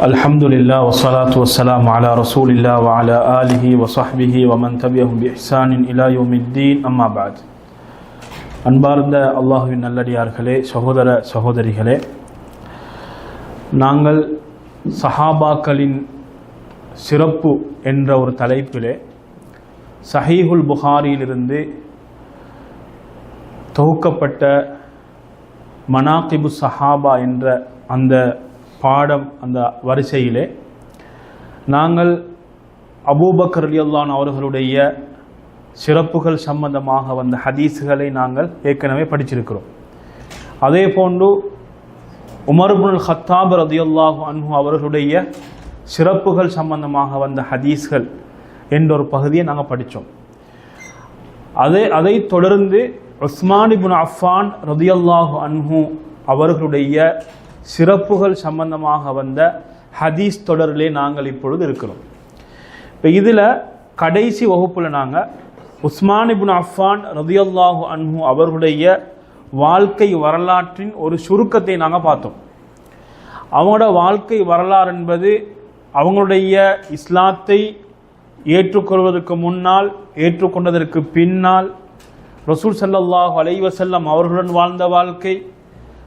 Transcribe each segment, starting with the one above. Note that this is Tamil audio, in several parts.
الحمد لله والصلاة والسلام على رسول الله وعلى آله وصحبه ومن تبعهم بإحسان إلى يوم الدين أما بعد அன்பார்ந்த அல்லாஹுவின் நல்லடியார்களே சகோதர சகோதரிகளே நாங்கள் சஹாபாக்களின் சிறப்பு என்ற ஒரு தலைப்பிலே சஹீஹுல் புகாரியிலிருந்து தொகுக்கப்பட்ட மனாகிபு சஹாபா என்ற அந்த பாடம் அந்த வரிசையிலே. நாங்கள் அபூபக்கர் அலியல்லான் அவர்களுடைய சிறப்புகள் சம்பந்தமாக வந்த ஹதீஸுகளை நாங்கள் ஏற்கனவே படிச்சிருக்கிறோம். அதே போன்று உமர்புல் ஹத்தாப் ரதியுல்லாஹு அன்ஹு அவர்களுடைய சிறப்புகள் சம்பந்தமாக வந்த ஹதீஸ்கள் என்ற ஒரு பகுதியை நாங்கள் படித்தோம். அதே அதை தொடர்ந்து உஸ்மான் இப்னு அஃபான் ரதியுல்லாஹு அன்ஹு அவர்களுடைய சிறப்புகள் சம்பந்தமாக வந்த ஹதீஸ் தொடரிலே நாங்கள் இப்பொழுது இருக்கிறோம். இப்போ இதில் கடைசி வகுப்பில் நாங்கள் உஸ்மான் இப்னு அஃபான் ரதியல்லாஹு அன்ஹு அவர்களுடைய வாழ்க்கை வரலாற்றின் ஒரு சுருக்கத்தை நாங்கள் பார்த்தோம். அவங்களோட வாழ்க்கை வரலாறு என்பது அவங்களுடைய இஸ்லாத்தை ஏற்றுக்கொள்வதற்கு முன்னால் ஏற்றுக்கொண்டதற்கு பின்னால் ரசூல் சல்லல்லாஹு அலைவசல்லம் அவர்களுடன் வாழ்ந்த வாழ்க்கை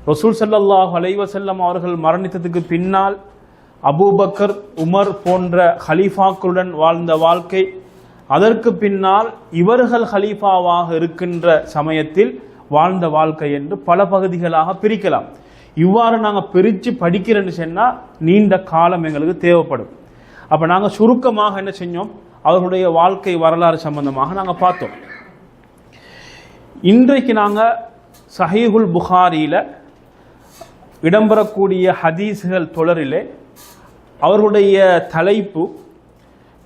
ரசூல் சல்லாஹ் அலைவசல்லம் அவர்கள் மரணித்ததுக்கு பின்னால் அபூபக்கர் உமர் போன்ற ஹலீஃபாக்களுடன் வாழ்ந்த வாழ்க்கை. அதற்கு பின்னால் இவர்கள் ஹலீஃபாவாக இருக்கின்ற சமயத்தில் வாழ்ந்த வாழ்க்கை என்று பல பகுதிகளாக பிரிக்கலாம். இவ்வாறு நாங்கள் பிரித்து படிக்கிறேன்னு சொன்னால் நீண்ட காலம் எங்களுக்கு தேவைப்படும். அப்போ நாங்கள் சுருக்கமாக என்ன செஞ்சோம்? அவர்களுடைய வாழ்க்கை வரலாறு சம்பந்தமாக நாங்கள் பார்த்தோம். இன்றைக்கு நாங்கள் சஹீகுல் புகாரியில் இடம்பெறக்கூடிய ஹதீஸ்கள் தொடரிலே அவர்களுடைய தலைப்பு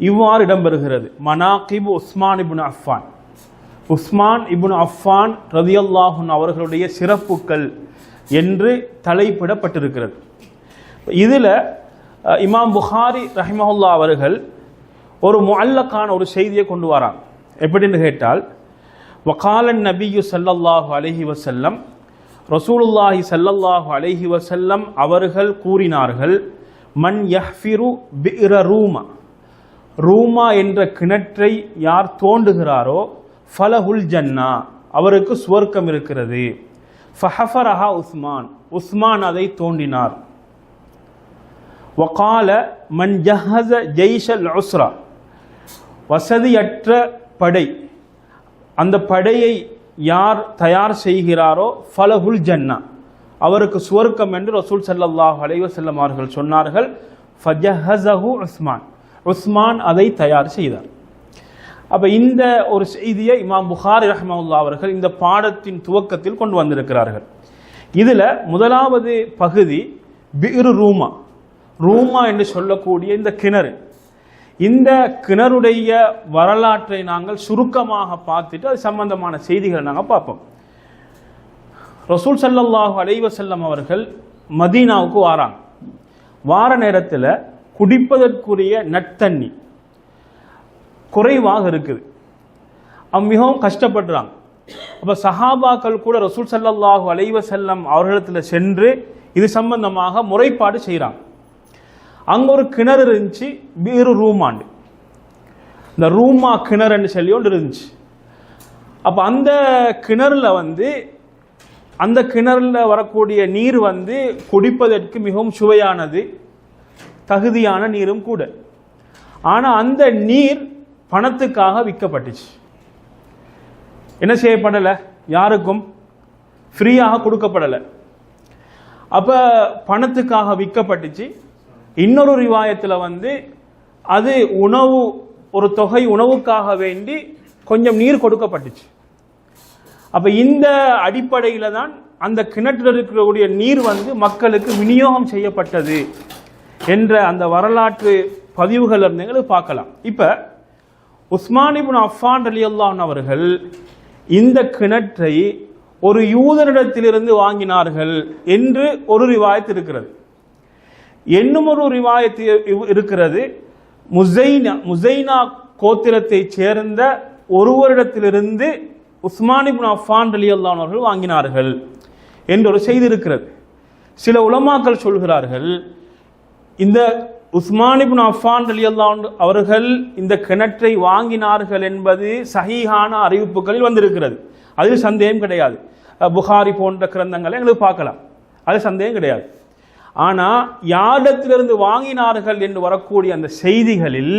இவ்வாறு இடம்பெறுகிறது. மனாகிபு உஸ்மான் இபுன் அஃபான். உஸ்மான் இபுன் அஃபான் ரதியல்லாஹுன் அவர்களுடைய சிறப்புகள் என்று தலைப்பிடப்பட்டிருக்கிறது. இதில் இமாம் புகாரி ரஹிமஹுல்லா அவர்கள் ஒரு முல்லக்கான ஒரு செய்தியை கொண்டு வராங்க. எப்படின்னு கேட்டால் வகாலன் நபியு சல்லல்லாஹு அலஹி வசல்லம் ரசூலுல்லாஹி சல்லல்லாஹு அலைஹி வசல்லம் அவர்கள் கூறினார்கள் மன் யஹ்ஃபிரு பிர ரூமா? ரூமா என்ற கிணற்றை யார் தோண்டுகிறாரோ ஃபலஹுல் ஜன்னா. அவருக்கு சுவர்க்கம் இருக்கிறது. ஃபஹஃபரஹா உஸ்மான். உஸ்மான் அதை தோண்டினார். வகால மண் ஜஹஸ ஜெய்ஷல் உஸ்ரா. வசதியற்ற படை. அந்த படையை யார் தயார் செய்கிறாரோ ஃபலஹுல் ஜன்னா. அவருக்கு சுவர்க்கம் என்று ரசூல் சல்லாஹ் அலைவசல்லம் அவர்கள் சொன்னார்கள் ஃபஜஹஸஹு உஸ்மான். உஸ்மான் அதை தயார் செய்தார். அப்போ இந்த ஒரு செய்தியை இமாம் புகாரி ரஹமவுல்லா அவர்கள் இந்த பாடத்தின் துவக்கத்தில் கொண்டு வந்திருக்கிறார்கள். இதில் முதலாவது பகுதி பிரு ரூமா. ரூமா என்று சொல்லக்கூடிய இந்த கிணறு. இந்த கிணறுடைய வரலாற்றை நாங்கள் சுருக்கமாக பார்த்துட்டு அது சம்பந்தமான செய்திகளை நாங்கள் பார்ப்போம். ரசூல் சல்லாஹு அலைவசல்லம் அவர்கள் மதீனாவுக்கு வாராங்க. வார நேரத்தில் குடிப்பதற்குரிய நட்டண்ணி குறைவாக இருக்குது. அவங்க மிகவும் கஷ்டப்படுறாங்க. அப்போ சஹாபாக்கள் கூட ரசூல் சல்லல்லாஹு அலைவசல்லம் அவர்களிடத்தில் சென்று இது சம்பந்தமாக முறைப்பாடு செய்கிறாங்க அங்கே ஒரு கிணறு இருந்துச்சு பீரு ரூமாண்டு. இந்த ரூமா கிணறுன்னு சொல்லி ஒன்று இருந்துச்சு. அப்போ அந்த கிணறுல வந்து அந்த கிணறுல வரக்கூடிய நீர் வந்து குடிப்பதற்கு மிகவும் சுவையானது தகுதியான நீரும் கூட. ஆனால் அந்த நீர் பணத்துக்காக விற்கப்பட்டுச்சு. என்ன செய்யப்படலை? யாருக்கும் ஃப்ரீயாக கொடுக்கப்படலை. அப்போ பணத்துக்காக விற்கப்பட்டுச்சு. இன்னொரு ரிவாயத்தில் வந்து அது உணவு ஒரு தொகை உணவுக்காக வேண்டி கொஞ்சம் நீர் கொடுக்கப்பட்டுச்சு. அப்போ இந்த அடிப்படையில் தான் அந்த கிணற்றில் இருக்கக்கூடிய நீர் வந்து மக்களுக்கு விநியோகம் செய்யப்பட்டது என்ற அந்த வரலாற்று பதிவுகள் இருந்தீங்களும் பார்க்கலாம். இப்போ உஸ்மானிபுன் அஃபான் அலி அல்லான் அவர்கள் இந்த கிணற்றை ஒரு யூதனிடத்திலிருந்து வாங்கினார்கள் என்று ஒரு ரிவாயத்து இருக்கிறது. என்னும் ஒரு ரிவாயத்து இருக்கிறது. முசைனா முசைனா கோத்திரத்தை சேர்ந்த ஒருவரிடத்திலிருந்து உஸ்மானிபின் அஃபான் அலி அல்லானவர்கள் வாங்கினார்கள் என்று ஒரு செய்தி இருக்கிறது. சில உலமாக்கள் சொல்கிறார்கள் இந்த உஸ்மானிபின் அஃபான் அலி அல்லான் அவர்கள் இந்த கிணற்றை வாங்கினார்கள் என்பது சகிஹான அறிவிப்புகளில் வந்திருக்கிறது. அதில் சந்தேகம் கிடையாது. புகாரி போன்ற கிரந்தங்களை எங்களுக்கு பார்க்கலாம். அது சந்தேகம் கிடையாது. ஆனால் யாரிடத்திலிருந்து வாங்கினார்கள் என்று வரக்கூடிய அந்த செய்திகளில்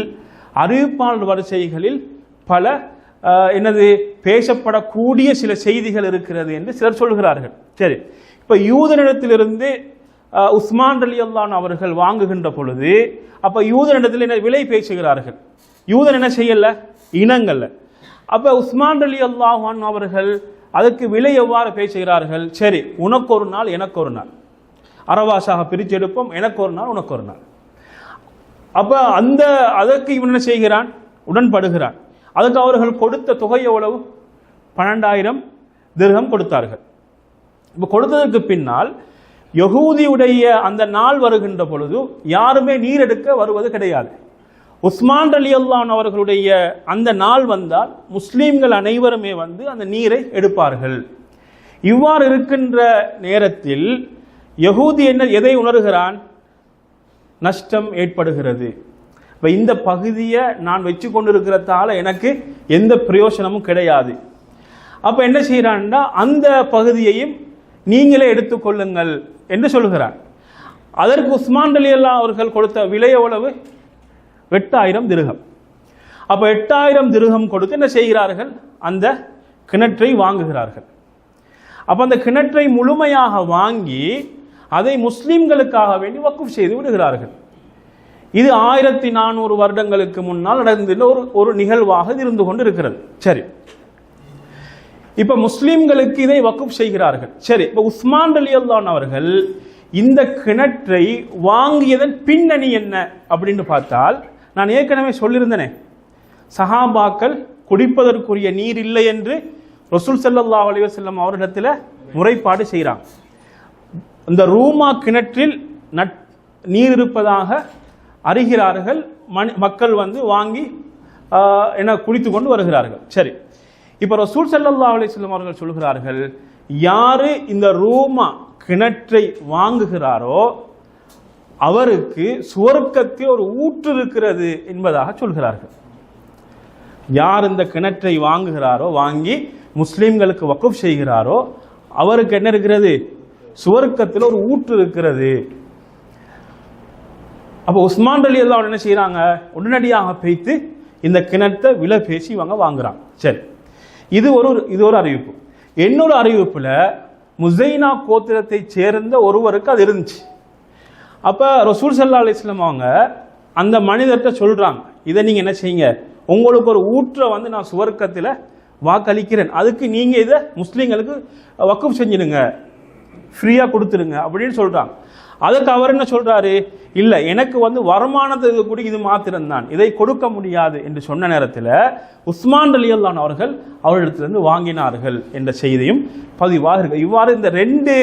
அறிவிப்பாளர் வரிசைகளில் பல என்னது பேசப்படக்கூடிய சில செய்திகள் இருக்கிறது என்று சிலர் சொல்கிறார்கள். சரி இப்போ யூதனிடத்திலிருந்து உஸ்மான் அலி அல்லான் அவர்கள் வாங்குகின்ற பொழுது அப்போ யூதனிடத்தில் என்ன விலை பேசுகிறார்கள்? யூதன் என்ன செய்யல? இனங்கள்ல. அப்போ உஸ்மான் அலி அல்லாஹான் அவர்கள் அதற்கு விலை எவ்வாறு பேசுகிறார்கள்? சரி உனக்கு ஒரு நாள் எனக்கு ஒரு நாள். அரவாசாக பிரித்து எடுப்போம் எனக்கு ஒரு நாள் உனக்கு ஒரு நாள். அப்போ அந்த அதற்கு இவன் என்ன செய்கிறான்? உடன்படுகிறான். அதுக்கு அவர்கள் கொடுத்த தொகை எவ்வளவு? பன்னெண்டாயிரம் திருகம் கொடுத்தார்கள். இப்போ கொடுத்ததற்கு பின்னால் யகூதியுடைய அந்த நாள் வருகின்ற பொழுது யாருமே நீர் எடுக்க வருவது கிடையாது. உஸ்மான் அலி அல்லான் அவர்களுடைய அந்த நாள் வந்தால் முஸ்லீம்கள் அனைவருமே வந்து அந்த நீரை எடுப்பார்கள். இவ்வாறு இருக்கின்ற நேரத்தில் யகூதி என்ன எதை உணர்கிறான்? நஷ்டம் ஏற்படுகிறது. இப்போ இந்த பகுதியை நான் வச்சு கொண்டிருக்கிறதால எனக்கு எந்த பிரயோஜனமும் கிடையாது. அப்போ என்ன செய்கிறான்னா அந்த பகுதியையும் நீங்களே எடுத்துக்கொள்ளுங்கள் என்று சொல்கிறார் அதற்கு உஸ்மான் அலி அல்லா அவர்கள் கொடுத்த விலை எவ்வளவு? எட்டாயிரம் திருகம். அப்போ எட்டாயிரம் திருகம் கொடுத்து என்ன செய்கிறார்கள்? அந்த கிணற்றை வாங்குகிறார்கள். அப்போ அந்த கிணற்றை முழுமையாக வாங்கி அதை முஸ்லீம்களுக்காக வேண்டி வக்குஃப் செய்து விடுகிறார்கள். இது ஆயிரத்தி நானூறு வருடங்களுக்கு முன்னால் நடந்துள்ள ஒரு ஒரு நிகழ்வாக இருந்து கொண்டு இருக்கிறது சரி. இப்ப முஸ்லீம்களுக்கு இதை வக்குப் செய்கிறார்கள். சரி. இப்ப உஸ்மான் அலி அல்லான் அவர்கள் இந்த கிணற்றை வாங்கியதன் பின்னணி என்ன அப்படின்னு பார்த்தால் நான் ஏற்கனவே சொல்லியிருந்தேனே. சஹாபாக்கள் குடிப்பதற்குரிய நீர் இல்லை என்று ரசூல் செல்லல்லா அலிவசல்லம் அவரிடத்தில் முறைப்பாடு செய்கிறாங்க. இந்த ரூமா கிணற்றில் நட் நீர் இருப்பதாக அறிகிறார்கள். மனி மக்கள் வந்து வாங்கி என என்ன குளித்து கொண்டு வருகிறார்கள். சரி. இப்போ ரசூல் ஸல்லல்லாஹு அலைஹி அவர்கள் சொல்கிறார்கள் யாரு இந்த ரூமா கிணற்றை வாங்குகிறாரோ அவருக்கு சுவர்க்கத்தில் ஒரு ஊற்று இருக்கிறது என்பதாக சொல்கிறார்கள். யார் இந்த கிணற்றை வாங்குகிறாரோ வாங்கி முஸ்லீம்களுக்கு வக்குப் செய்கிறாரோ அவருக்கு என்ன இருக்கிறது? சுவர்க்கத்தில் ஒரு ஊற்று இருக்கிறது. அப்போ உஸ்மான் அலி அல்லாஹ் என்ன செய்கிறாங்க உடனடியாக பேய்த்து இந்த கிணத்தை விலை பேசி இவங்க வாங்குறாங்க சரி. இது ஒரு இது ஒரு அறிவிப்பு. இன்னொரு அறிவிப்புல முசைனா கோத்திரத்தை சேர்ந்த ஒருவருக்கு அது இருந்துச்சு. அப்ப ரசூல் சல்லா அலிஸ்லாம் அவங்க அந்த மனிதர்கிட்ட சொல்றாங்க. இதை நீங்க என்ன செய்யுங்க? உங்களுக்கு ஒரு ஊற்றை வந்து நான் சுவர்க்கத்தில் வாக்களிக்கிறேன். அதுக்கு நீங்க இதை முஸ்லீம்களுக்கு வக்குப் செஞ்சிடுங்க. ஃப்ரீயாக கொடுத்துருங்க அப்படின்னு சொல்கிறாங்க அதுக்கு அவர் என்ன சொல்கிறாரு இல்லை எனக்கு வந்து வருமானத்துக்கு கூட இது மாத்திரம்தான். இதை கொடுக்க முடியாது என்று சொன்ன நேரத்தில் உஸ்மான் அலியல்லான் அவர்கள் அவரிடத்திலிருந்து வாங்கினார்கள் என்ற செய்தியும் பதிவாக இருக்கு. இவ்வாறு இந்த ரெண்டு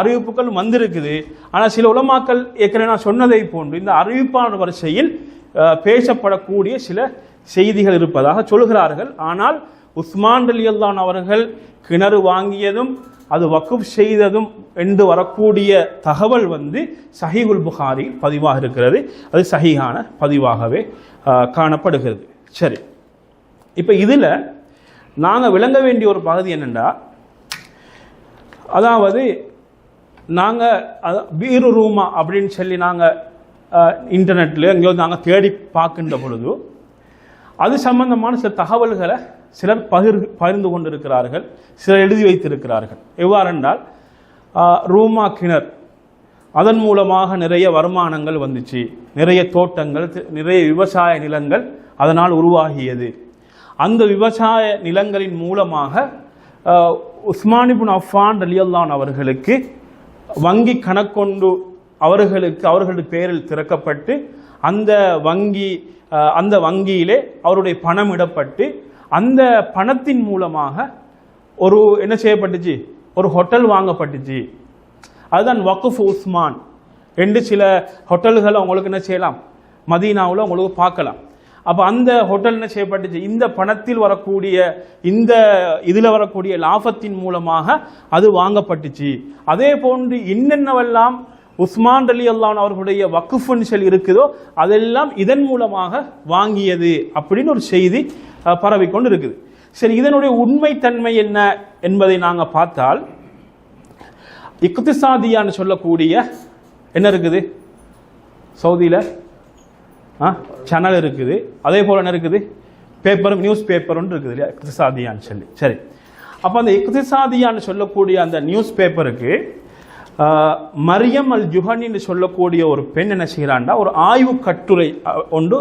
அறிவிப்புகள் வந்திருக்குது. ஆனால் சில உலமாக்கள் ஏற்கனவே நான் சொன்னதை போன்று இந்த அறிவிப்பாளர் வரிசையில் பேசப்படக்கூடிய சில செய்திகள் இருப்பதாக சொல்கிறார்கள் ஆனால் உஸ்மான் அலியல்லான் அவர்கள் கிணறு வாங்கியதும் அது வக்குப் செய்ததும் என்று வரக்கூடிய தகவல் வந்து சஹீகுல் புகாரி பதிவாக இருக்கிறது. அது சஹிகான பதிவாகவே காணப்படுகிறது. சரி. இப்போ இதில் நாங்கள் விளங்க வேண்டிய ஒரு பகுதி என்னென்னா அதாவது நாங்கள் பீரு ரூமா அப்படின்னு சொல்லி நாங்கள் இன்டர்நெட்டில் எங்கேயோ நாங்கள் தேடி பார்க்கின்ற பொழுது அது சம்பந்தமான சில தகவல்களை சிலர் பகிர் பகிர்ந்து கொண்டிருக்கிறார்கள் சிலர் எழுதி வைத்திருக்கிறார்கள். எவ்வாறென்றால் ரூமா கிணர். அதன் மூலமாக நிறைய வருமானங்கள் வந்துச்சு. நிறைய தோட்டங்கள் நிறைய விவசாய நிலங்கள் அதனால் உருவாகியது. அந்த விவசாய நிலங்களின் மூலமாக உஸ்மானிபுன் அஃபான் அலியல்லான் அவர்களுக்கு வங்கி கணக்கொண்டு அவர்களுக்கு அவர்களுடைய பேரில் திறக்கப்பட்டு அந்த வங்கி அந்த வங்கியிலே அவருடைய பணம் இடப்பட்டு அந்த பணத்தின் மூலமாக ஒரு என்ன செய்யப்பட்டுச்சு? ஒரு ஹோட்டல் வாங்கப்பட்டுச்சு. அதுதான் வக்குஃப் உஸ்மான். ரெண்டு சில ஹோட்டல்கள் அவங்களுக்கு என்ன செய்யலாம்? மதீனாவில் உங்களுக்கு பார்க்கலாம். அப்போ அந்த ஹோட்டல் என்ன செய்யப்பட்டுச்சு? இந்த பணத்தில் வரக்கூடிய இந்த இதில் வரக்கூடிய லாபத்தின் மூலமாக அது வாங்கப்பட்டுச்சு. அதே போன்று என்னென்னவெல்லாம் உஸ்மான் அலி அல்லான் அவர்களுடைய வக்குஃபுன்னு சொல்லி இருக்குதோ அதெல்லாம் இதன் மூலமாக வாங்கியது அப்படின்னு ஒரு செய்தி பரவிக்கொண்டு இருக்குது சரி இதனுடைய உண்மைத்தன்மை என்ன என்பதை நாங்கள் பார்த்தால் இக்திசாதியான்னு சொல்லக்கூடிய என்ன இருக்குது? சவுதியில் ஆ சேனல் இருக்குது. அதே போல் என்ன இருக்குது? பேப்பரும் நியூஸ் பேப்பரும் இருக்குது இல்லையா? இக்திசாதியான்னு சொல்லி. சரி. அப்போ அந்த இக்திசாதியான்னு சொல்லக்கூடிய அந்த நியூஸ் பேப்பருக்கு மரியம் அல் ஜுஹனின்னு சொல்லக்கூடிய ஒரு பெண் என்ன செய்கிறாண்டா ஒரு ஆய்வு கட்டுரை ஒன்று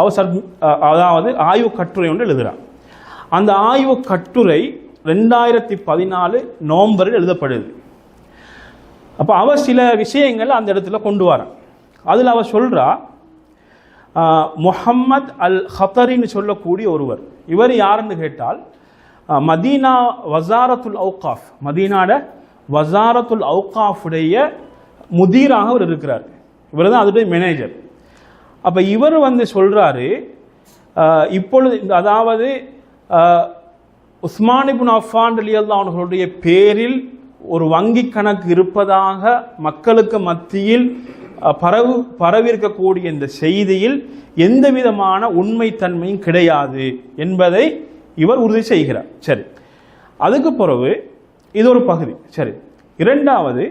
அவசர் அதாவது ஆய்வு கட்டுரை ஒன்று எழுதுகிறான். அந்த ஆய்வு கட்டுரை ரெண்டாயிரத்தி பதினாலு நவம்பரில் எழுதப்படுது. அப்போ அவர் சில விஷயங்களை அந்த இடத்துல கொண்டு வரான். அதில் அவர் சொல்கிறா முஹம்மத் அல் ஹத்தரின்னு சொல்லக்கூடிய ஒருவர் இவர் யாருன்னு கேட்டால் மதீனா வசாரத்துல் அவுகாஃப் மதீனாட வசாரத்துல் அவுகாஃபுடைய முதீராக அவர் இருக்கிறார். இவர் தான் அதோடைய மேனேஜர் அப்போ இவர் வந்து சொல்கிறாரு இப்பொழுது இந்த- அதாவது உஸ்மானிபுன் அஃபான் அலியல்லா அவர்களுடைய பேரில் ஒரு வங்கி கணக்கு இருப்பதாக மக்களுக்கு மத்தியில் பரவு பரவியிருக்கக்கூடிய இந்த செய்தியில் எந்த விதமான உண்மைத்தன்மையும் கிடையாது என்பதை இவர் உறுதி செய்கிறார். சரி. அதுக்கு பிறகு இது ஒரு பகுதி. சரி. இரண்டாவது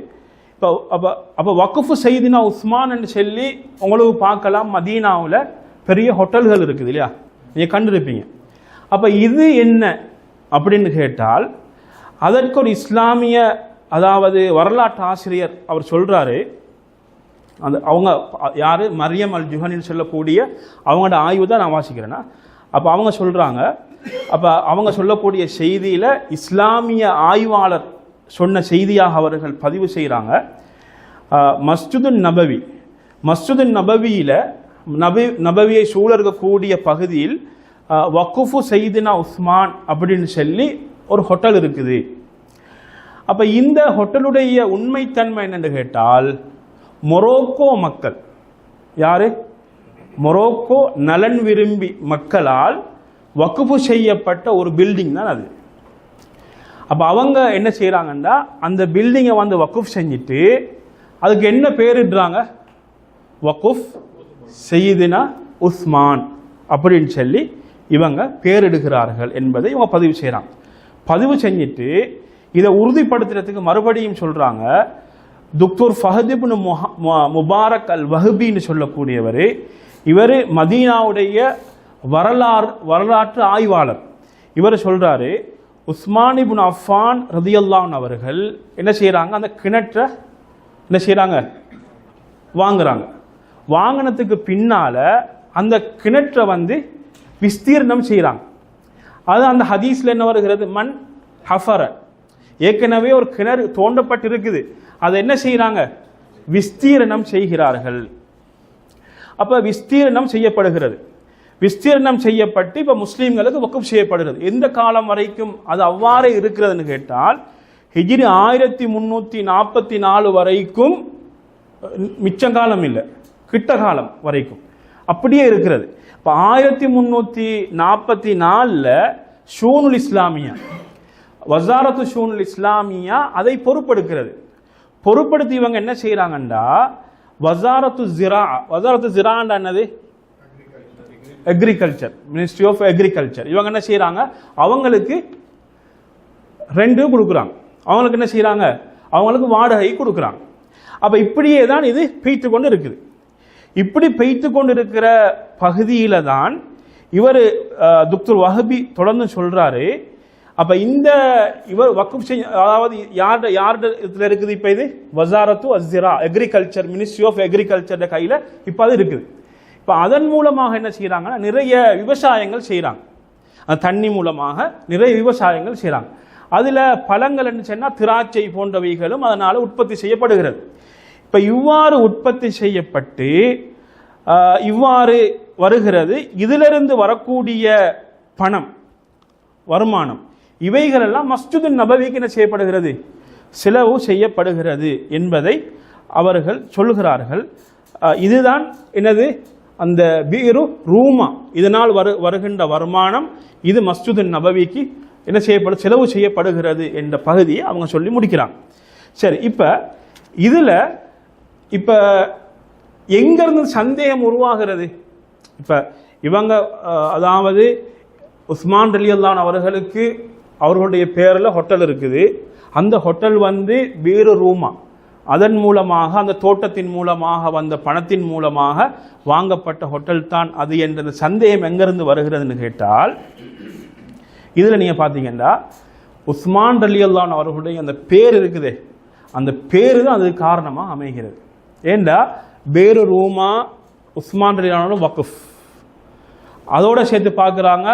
இப்போ அப்போ அப்போ வக்குஃபு செய்தினா உஸ்மான்னு சொல்லி உங்களுக்கு பார்க்கலாம் மதீனாவில் பெரிய ஹோட்டல்கள் இருக்குது இல்லையா? நீங்கள் கண்டிருப்பீங்க. அப்போ இது என்ன அப்படின்னு கேட்டால் அதற்கு ஒரு இஸ்லாமிய அதாவது வரலாற்று ஆசிரியர் அவர் சொல்கிறாரு அந்த அவங்க யார்? மரியம் அல் ஜுஹனின்னு சொல்லக்கூடிய அவங்களோட ஆய்வு தான் நான் வாசிக்கிறேன்னா. அப்போ அவங்க சொல்கிறாங்க அப்போ அவங்க சொல்லக்கூடிய செய்தியில் இஸ்லாமிய ஆய்வாளர் சொன்ன செய்தியாக அவர்கள் பதிவு செய்கிறாங்க மஸ்ஜிதுன் நபவி மஸ்ஜிதுன் நபவியில் நபி நபவியை சூழ இருக்கக்கூடிய பகுதியில் வக்குஃபு செய்தினா உஸ்மான் அப்படின்னு சொல்லி ஒரு ஹோட்டல் இருக்குது. அப்போ இந்த ஹோட்டலுடைய உண்மைத்தன்மை என்னென்று கேட்டால் மொரோக்கோ மக்கள் யாரு? மொரோக்கோ நலன் விரும்பி மக்களால் வக்குப்பு செய்யப்பட்ட ஒரு பில்டிங் தான் அது. அப்போ அவங்க என்ன செய்கிறாங்கன்னா அந்த பில்டிங்கை வந்து வக்குஃப் செஞ்சுட்டு அதுக்கு என்ன பேரிடுறாங்க? வக்குஃப் செய்தினா உஸ்மான் அப்படின்னு சொல்லி இவங்க பேரிடுகிறார்கள் என்பதை இவங்க பதிவு செய்கிறாங்க பதிவு செஞ்சுட்டு இதை உறுதிப்படுத்துறதுக்கு மறுபடியும் சொல்கிறாங்க துக்தூர் ஃபஹதிப்னு முஹா முபாரக் அல் வஹபின்னு சொல்லக்கூடியவர் இவர் மதீனாவுடைய வரலாறு வரலாற்று ஆய்வாளர். இவர் சொல்றாரு உஸ்மான் இப்னு அஃபான் ரதியல்லான் அவர்கள் என்ன செய்கிறாங்க அந்த கிணற்றை என்ன செய்கிறாங்க வாங்குறாங்க. வாங்கினத்துக்கு பின்னால அந்த கிணற்றை வந்து விஸ்தீர்ணம் செய்கிறாங்க அது அந்த ஹதீஸ்ல என்ன வருகிறது? மண் ஹஃபர. ஏற்கனவே ஒரு கிணறு தோண்டப்பட்டு இருக்குது அதை என்ன செய்கிறாங்க விஸ்தீரணம் செய்கிறார்கள். அப்ப விஸ்தீரணம் செய்யப்படுகிறது. விஸ்தீரணம் செய்யப்பட்டு இப்ப முஸ்லீம்களுக்கு வக்குப் செய்யப்படுகிறது. எந்த காலம் வரைக்கும் அது அவ்வாறே இருக்கிறதுன்னு கேட்டால் ஹிஜ்ரி ஆயிரத்தி முன்னூத்தி நாற்பத்தி நாலு வரைக்கும் மிச்சங்காலம் இல்லை கிட்ட காலம் வரைக்கும். அப்படியே இருக்கிறது. இப்போ ஆயிரத்தி முன்னூற்றி நாற்பத்தி நாலில் ஷூனுல் இஸ்லாமியா வசாரத்து ஷூனுல் இஸ்லாமியா அதை பொறுப்படுக்கிறது பொறுப்படுத்தி இவங்க என்ன செய்கிறாங்கண்டா வசாரத்து ஜிரா வசாரத்து ஜிராண்டா என்னது? அக்ரிகல்ச்சர் மினிஸ்ட்ரி ஆஃப் அக்ரிகல்ச்சர் இவங்க என்ன செய்கிறாங்க அவங்களுக்கு ரெண்டு கொடுக்குறாங்க. அவங்களுக்கு என்ன செய்கிறாங்க அவங்களுக்கு வாடகை கொடுக்குறாங்க. அப்போ இப்படியே தான் இது பெய்த்து கொண்டு இருக்குது. இப்படி பெய்த்து கொண்டு இருக்கிற பகுதியில் தான் இவர் துக்தர் வஹபி தொடர்ந்து சொல்கிறாரு அப்போ இந்த இவர் வக்குப் செஞ்ச அதாவது யார் யார் இதில் இருக்குது இப்போ இது? வசாரத்து அஸ்ஸிரா அக்ரிகல்ச்சர் மினிஸ்ட்ரி ஆஃப் அக்ரிகல்ச்சர் கையில் இப்போ அது இருக்குது. இப்போ அதன் மூலமாக என்ன செய்கிறாங்கன்னா நிறைய விவசாயங்கள் செய்கிறாங்க அந்த தண்ணி மூலமாக நிறைய விவசாயங்கள் செய்கிறாங்க அதில் பழங்கள் என்ன திராட்சை போன்றவைகளும் அதனால் உற்பத்தி செய்யப்படுகிறது. இப்போ இவ்வாறு உற்பத்தி செய்யப்பட்டு இவ்வாறு வருகிறது. இதிலிருந்து வரக்கூடிய பணம் வருமானம் இவைகளெல்லாம் மஸ்ஜிது நபவிக்கு என்ன செய்யப்படுகிறது? செலவு செய்யப்படுகிறது என்பதை அவர்கள் சொல்கிறார்கள். இதுதான் என்னது? அந்த பீரு ரூமா இதனால் வரு வருகின்ற வருமானம் இது மஸ்ஜிது நபவிக்கு என்ன செய்யப்படும் செலவு செய்யப்படுகிறது என்ற பகுதியை அவங்க சொல்லி முடிக்கிறாங்க. சரி இப்போ இதில் இப்போ எங்கேருந்து சந்தேகம் உருவாகிறது? இப்போ இவங்க அதாவது உஸ்மான் ரலியல்லான் அவர்களுக்கு அவர்களுடைய பேரில் ஹோட்டல் இருக்குது. அந்த ஹோட்டல் வந்து பீரு ரூமா. அதன் மூலமாக அந்த தோட்டத்தின் மூலமாக வந்த பணத்தின் மூலமாக வாங்கப்பட்ட ஹோட்டல் தான் அது என்ற சந்தேகம் எங்கிருந்து வருகிறதுன்னு கேட்டால் இதில் நீங்கள் பார்த்தீங்கன்னா உஸ்மான் ரலியல்லான் அவர்களுடைய அந்த பேர் இருக்குதே. அந்த பேர் தான் அதுக்கு காரணமாக அமைகிறது. ஏண்டா? பேரு ரூமா உஸ்மான் ரலியல்லான வக்குஃப். அதோட சேர்த்து பார்க்குறாங்க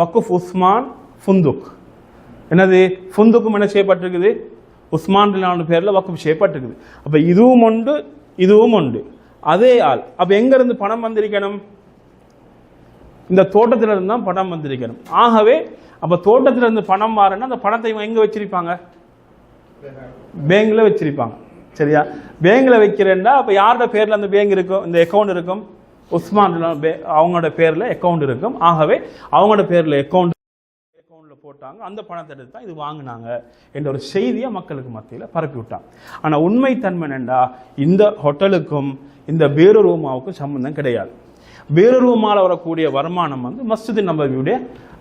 வக்குஃப் உஸ்மான் ஃபுந்துக். என்னது? ஃபுந்துக்கும் என்ன செய்யப்பட்டிருக்குது? உஸ்மான் ரிலான பேரில் வக்குஃப் செய்யப்பட்டிருக்குது. அப்போ இதுவும் உண்டு இதுவும் உண்டு. அதே ஆள் அப்போ எங்கேருந்து பணம் வந்திருக்கணும்? இந்த தோட்டத்துல இருந்து தான் பணம் வந்திருக்கணும். ஆகவே அப்போ தோட்டத்துல இருந்து பணம் மாறனா அந்த பணத்தை இவங்க எங்க வச்சிருப்பாங்க? பேங்க்ல வச்சிருப்பாங்க. சரியா? பேங்க்ல வைக்கிறேன்னா அப்போ யாரோட பேரில் அந்த பேங்க் இருக்கும்? இந்த அக்கௌண்ட் இருக்கும். உஸ்மான் பே- அவங்களோட பேரில் அக்கவுண்ட் இருக்கும். ஆகவே அவங்களோட பேரில் அக்கவுண்ட் போட்டாங்க. அந்த பணத்தை எடுத்து தான் இது வாங்கினாங்க என்ற ஒரு செய்தியை மக்களுக்கு மத்தியில் பரப்பி விட்டாங்க. ஆனால் உண்மை தன்மை என்னண்டா இந்த ஹோட்டலுக்கும் இந்த பேரு சம்மந்தம் சம்பந்தம் கிடையாது. பேரு வரக்கூடிய வருமானம் வந்து மஸ்ஜித் நபவியுடைய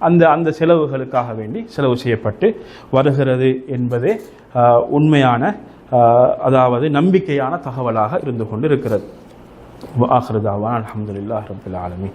அந்த அந்த செலவுகளுக்காக வேண்டி செலவு செய்யப்பட்டு வருகிறது என்பதே உண்மையான அதாவது நம்பிக்கையான தகவலாக இருந்து கொண்டு இருக்கிறது ஆஹ்ரதாவான் அலமதுல்லா ரபுல் ஆலமி